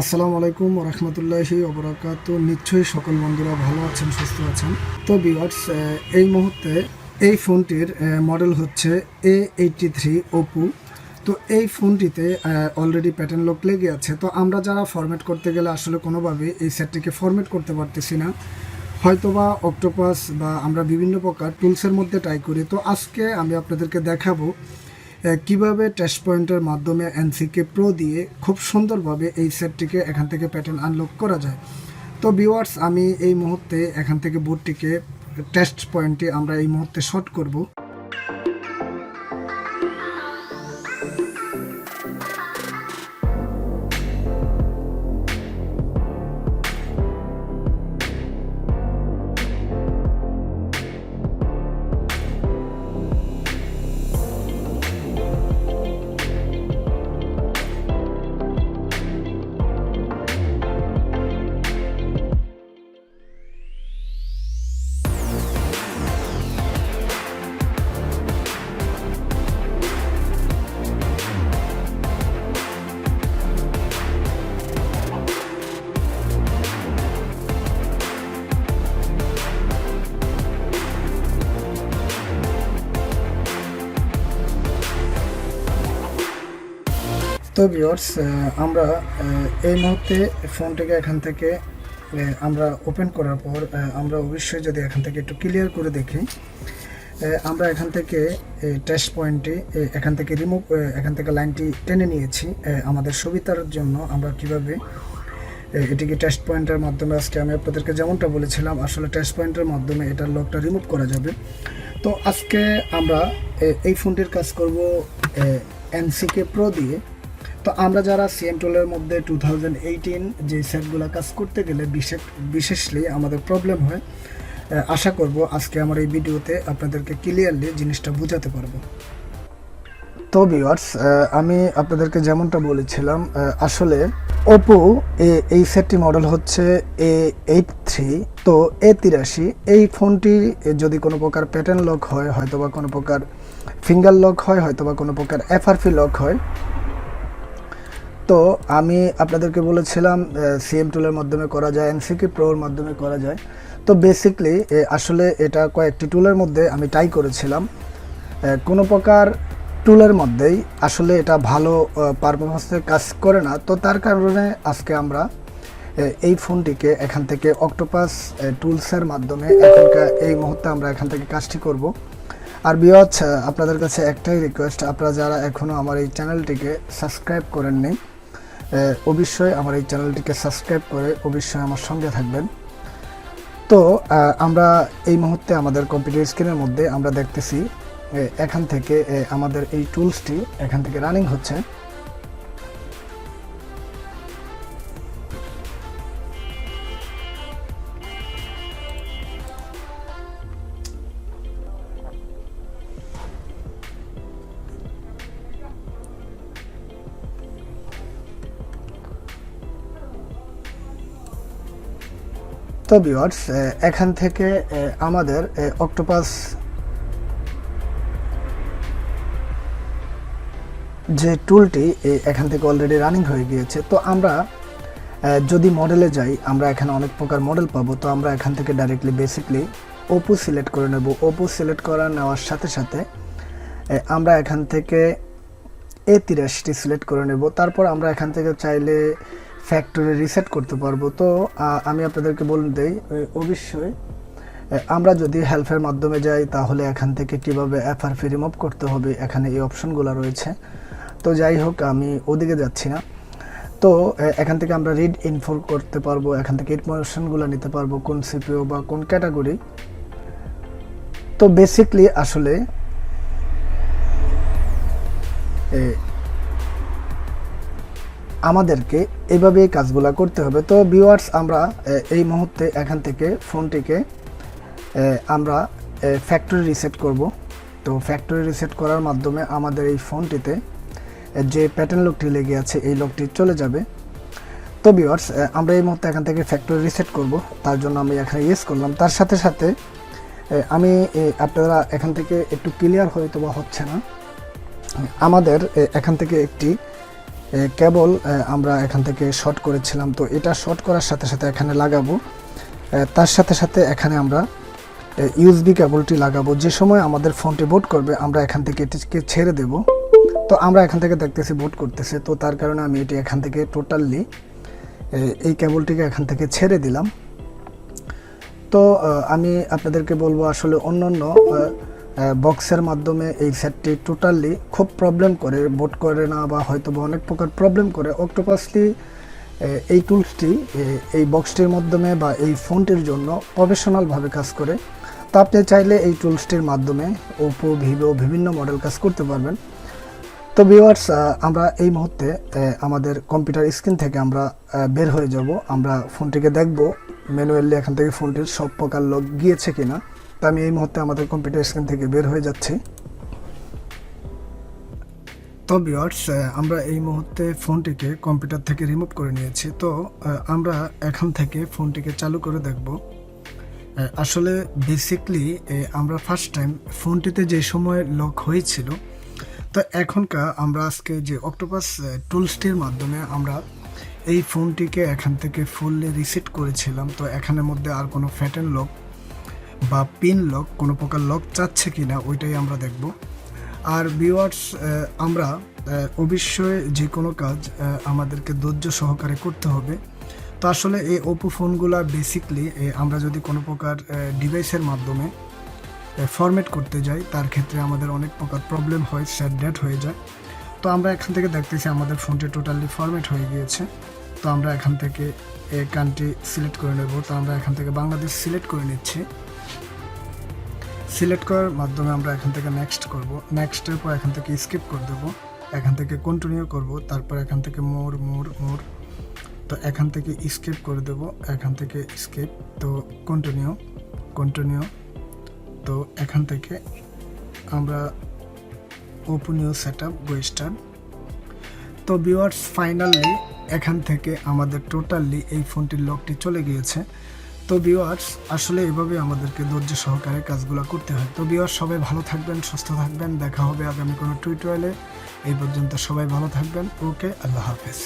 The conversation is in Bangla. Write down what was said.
আসসালামু আলাইকুম রহমতুল্লাহি ওবরাকাত নিশ্চয়ই সকল বন্ধুরা ভালো আছেন, সুস্থ আছেন। তো ভিউয়ার্স এই মুহূর্তে এই ফোনটির মডেল হচ্ছে এ এইটটি থ্রি ওপো তো এই ফোনটিতে অলরেডি প্যাটার্ন লক লেগে আছে। তো আমরা যারা ফরম্যাট করতে গেলে আসলে কোনোভাবে এই সেটটিকে ফরম্যাট করতে পারতেছি না। হয়তোবা অক্টোপাস বা আমরা বিভিন্ন প্রকার টুলসের মধ্যে ট্রাই করি। তো আজকে আমি আপনাদেরকে দেখাবো কীভাবে টেস্ট পয়েন্টের মাধ্যমে এনসিকে প্রো দিয়ে খুব সুন্দরভাবে এই সেটটিকে এখান থেকে প্যাটার্ন আনলক করা যায়? তো ভিউয়ার্স আমি এই মুহূর্তে এখান থেকে বোর্ডটিকে টেস্ট পয়েন্টে আমরা এই মুহূর্তে শর্ট করব। তো ভিউয়ার্স আমরা এই মুহূর্তে ফোনটিকে এখান থেকে আমরা ওপেন করার পর আমরা অবশ্যই যদি এখান থেকে একটু ক্লিয়ার করে দেখি আমরা এখান থেকে টেস্ট পয়েন্টে এখান থেকে রিমুভ এখান থেকে লাইনটি টেনে নিয়েছি আমাদের সুবিধার জন্য আমরা কীভাবে এটিকে টেস্ট পয়েন্টের মাধ্যমে, আজকে আমি আপনাদেরকে যেমনটা বলেছিলাম, আসলে টেস্ট পয়েন্টের মাধ্যমে এটার লকটা রিমুভ করা যাবে। তো আজকে আমরা এই ফোনটির কাজ করব এনসিকে প্রো দিয়ে। তো আমরা যারা সিএম টুলের মধ্যে টু থাউজেন্ড এইটিন যে সেটগুলো কাজ করতে গেলে বিশেষ, বিশেষলি আমাদের প্রবলেম হয় আশা করব আজকে আমার এই ভিডিওতে আপনাদেরকে ক্লিয়ারলি জিনিসটা বোঝাতে পারব। তো ভিউয়ার্স আমি আপনাদেরকে যেমনটা বলেছিলাম আসলে ওপো এ এই সেটটি মডেল হচ্ছে এ এইট থ্রি তো এ তিরাশি, এই ফোনটি যদি কোনো প্রকার প্যাটার্ন লক হয় হয়তো বা কোনো প্রকার ফিঙ্গার লক হয় হয়তো বা কোনো প্রকার এফআরপি লক হয় তো আমি আপনাদেরকে বলেছিলাম সিএম টুলের মাধ্যমে করা যায় এনসিকে প্রোর মাধ্যমে করা যায়। তো বেসিকলি আসলে এটা কয়েকটি টুলের মধ্যে আমি ট্রাই করেছিলাম। কোনো প্রকার টুলের মধ্যেই আসলে এটা ভালো পারফরমেন্সে কাজ করে না। তো তার কারণে আজকে আমরা এই ফোনটিকে এখান থেকে অক্টোপাস টুলসের মাধ্যমে এখনকার এই মুহূর্তে আমরা এখান থেকে কাজটি করব। আর বিয়চ আপনাদের কাছে একটাই রিকোয়েস্ট আপনারা যারা এখনও আমার এই চ্যানেলটিকে সাবস্ক্রাইব করেননি অবশ্যই আমার এই চ্যানেলটিকে সাবস্ক্রাইব করে অবশ্যই আমার সঙ্গে থাকবেন। তো আমরা এই মুহূর্তে আমাদের কম্পিউটার স্ক্রিনের মধ্যে আমরা দেখতেছি এখান থেকে আমাদের এই টুলসটি এখান থেকে রানিং হচ্ছে। তো ভিউয়ার্স এখান থেকে আমাদের অক্টোপাস যে টুলটি এখান থেকে অলরেডি রানিং হয়ে গিয়েছে। তো আমরা যদি মডেলে যাই, আমরা এখানে অনেক প্রকার মডেল পাবো। তো আমরা এখান থেকে ডাইরেক্টলি বেসিকলি ওপো সিলেক্ট করে নেব। ওপো সিলেক্ট করা নেওয়ার সাথে সাথে আমরা এখান থেকে এ তিরাশিটি সিলেক্ট করে নেব। তারপর আমরা এখান থেকে চাইলে ফ্যাক্টরি রিসেট করতে পারব। তো আমি আপনাদেরকে বলে দেই অবশ্যই আমরা যদি হেল্পের মাধ্যমে যাই, তাহলে এখান থেকে কীভাবে এফআরপি রিমুভ করতে হবে, এখানে এই অপশনগুলো রয়েছে। তো যাই হোক, আমি ওদিকে যাচ্ছি না। তো এখান থেকে আমরা রিড ইনফো করতে পারব, এখান থেকে ইনফরমেশনগুলো নিতে পারব, কোন সিপিও বা কোন ক্যাটাগরি তো বেসিকলি আসলে আমাদেরকে এইভাবে এই কাজগুলো করতে হবে। তো ভিউয়ার্স আমরা এই মুহূর্তে এখান থেকে ফোনটিকে আমরা ফ্যাক্টরি রিসেট করব। তো ফ্যাক্টরি রিসেট করার মাধ্যমে আমাদের এই ফোনটিতে যে প্যাটার্ন লকটি লেগে আছে, এই লকটি চলে যাবে। তো ভিউয়ার্স আমরা এই মুহূর্তে এখান থেকে ফ্যাক্টরি রিসেট করব। তার জন্য আমি এখানে ইয়েস করলাম। তার সাথে সাথে আমি আপনারা এখান থেকে একটু ক্লিয়ার হয়তো বা হচ্ছে না। আমাদের এখান থেকে একটি কেবল আমরা এখান থেকে শর্ট করেছিলাম। তো এটা শর্ট করার সাথে সাথে এখানে লাগাবো। তার সাথে সাথে এখানে আমরা ইউএসবি কেবলটি লাগাবো। যে সময় আমাদের ফোনটি বোট করবে, আমরা এখান থেকে এটিকে ছেড়ে দেব। তো আমরা এখান থেকে দেখতেছি বোট করতেছে। তো তার কারণে আমি এটি এখান থেকে টোটালি এই কেবলটিকে এখান থেকে ছেড়ে দিলাম। তো আমি আপনাদেরকে বলব আসলে অন্যান্য বক্সের মাধ্যমে এই সেটটি টোটালি খুব প্রবলেম করে বোট করে না বা হয়তো বা অনেক প্রকার প্রবলেম করে। অক্টোপাসলি এই টুলসটি এই বক্সটির মাধ্যমে বা এই ফোনটির জন্য প্রফেশনালভাবে কাজ করে। তো আপনি চাইলে এই টুলসটির মাধ্যমে ওপো ভিভো বিভিন্ন মডেল কাজ করতে পারবেন। তো ভিউয়ার্স আমরা এই মুহূর্তে আমাদের কম্পিউটার স্ক্রিন থেকে আমরা বের হয়ে যাব। আমরা ফোনটিকে দেখব ম্যানুয়ালি এখান থেকে ফোনটির সব প্রকার লক গিয়েছে কিনা। তো আমি এই মুহূর্তে আমাদের কম্পিউটার স্ক্রিন থেকে বের হয়ে যাচ্ছি। তো ভিউয়ার্স আমরা এই মুহূর্তে ফোনটিকে কম্পিউটার থেকে রিমুভ করে নিয়েছি। তো আমরা এখান থেকে ফোনটিকে চালু করে দেখব। আসলে বেসিকলি আমরা ফার্স্ট টাইম ফোনটিতে যে সময় লক হয়েছিল, তো এখনকার আমরা আজকে যে অক্টোপাস টুলসটির মাধ্যমে আমরা এই ফোনটিকে এখান থেকে ফুললি রিসেট করেছিলাম। তো এখানের মধ্যে আর কোনো ফ্যাটেন লক বা পিন লক কোনো প্রকার লক চাচ্ছে কি না ওইটাই আমরা দেখব। আর ভিউয়ার্স আমরা অবশ্যই যে কোনো কাজ আমাদেরকে ধৈর্য সহকারে করতে হবে। তো আসলে এই ওপো ফোনগুলা বেসিকলি আমরা যদি কোনো প্রকার ডিভাইসের মাধ্যমে ফরম্যাট করতে যাই, তার ক্ষেত্রে আমাদের অনেক প্রকার প্রবলেম হয় স্যাট ডেট হয়ে যায়। তো আমরা এখান থেকে দেখতেছি আমাদের ফোনটি টোটালি ফরম্যাট হয়ে গিয়েছে। তো আমরা এখান থেকে কান্ট্রি সিলেক্ট করে নেব। তো আমরা এখান থেকে বাংলাদেশ সিলেক্ট করে নিচ্ছি। সিলেক্ট করার মাধ্যমে আমরা এখান থেকে নেক্সট করব। নেক্সটের পর এখান থেকে স্কিপ করে দেবো। এখান থেকে কন্টিনিউ করব। তারপর এখান থেকে মোর মোর মোর তো এখান থেকে স্কিপ করে দেব। এখান থেকে স্কিপ তো কন্টিনিউ কন্টিনিউ তো এখান থেকে আমরা open you setup go start তো ভিউয়ার্স ফাইনালি এখান থেকে আমাদের টোটালি এই ফোনটির লকটি চলে গিয়েছে। তো বিওয়ার্স আসলে এভাবে আমাদেরকে ধৈর্য সহকারে কাজগুলো করতে হয়। তো বিওয়ার্স সবাই ভালো থাকবেন, সুস্থ থাকবেন। দেখা হবে আগামী কোনো টুইটোয়ালে এই পর্যন্ত সবাই ভালো থাকবেন। ওকে আল্লাহ হাফেজ।